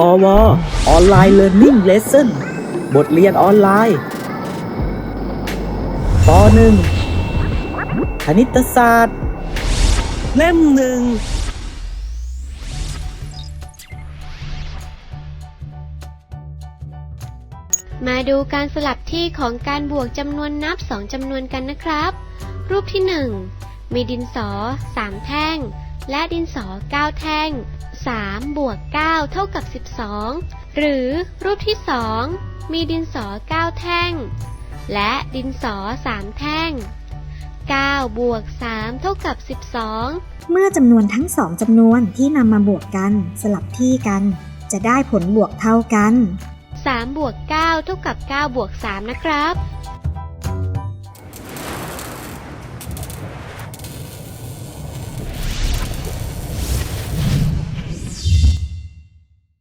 พอวออนไลน์เรียนนิ่งเลสเซ่นบทเรียนออนไลน์ปหนึ่งคณิตศาสตร์ เล่มหนึ่งมาดูการสลับที่ของการบวกจำนวนนับสองจำนวนกันนะครับ รูปที่ 1 มีดินสอ 3 แท่ง และดินสอ 9 แท่ง 3 บวก 9 เท่ากับ 12 หรือรูปที่ 2 มีดินสอ 9 แท่ง และดินสอ 3 แท่ง 9 บวก 3 เท่ากับ 12 เมื่อจำนวนทั้งสองจำนวนที่นำมาบวกกันสลับที่กัน จะได้ผลบวกเท่ากัน 3 บวก 9 เท่ากับ 9 บวก 3 นะครับ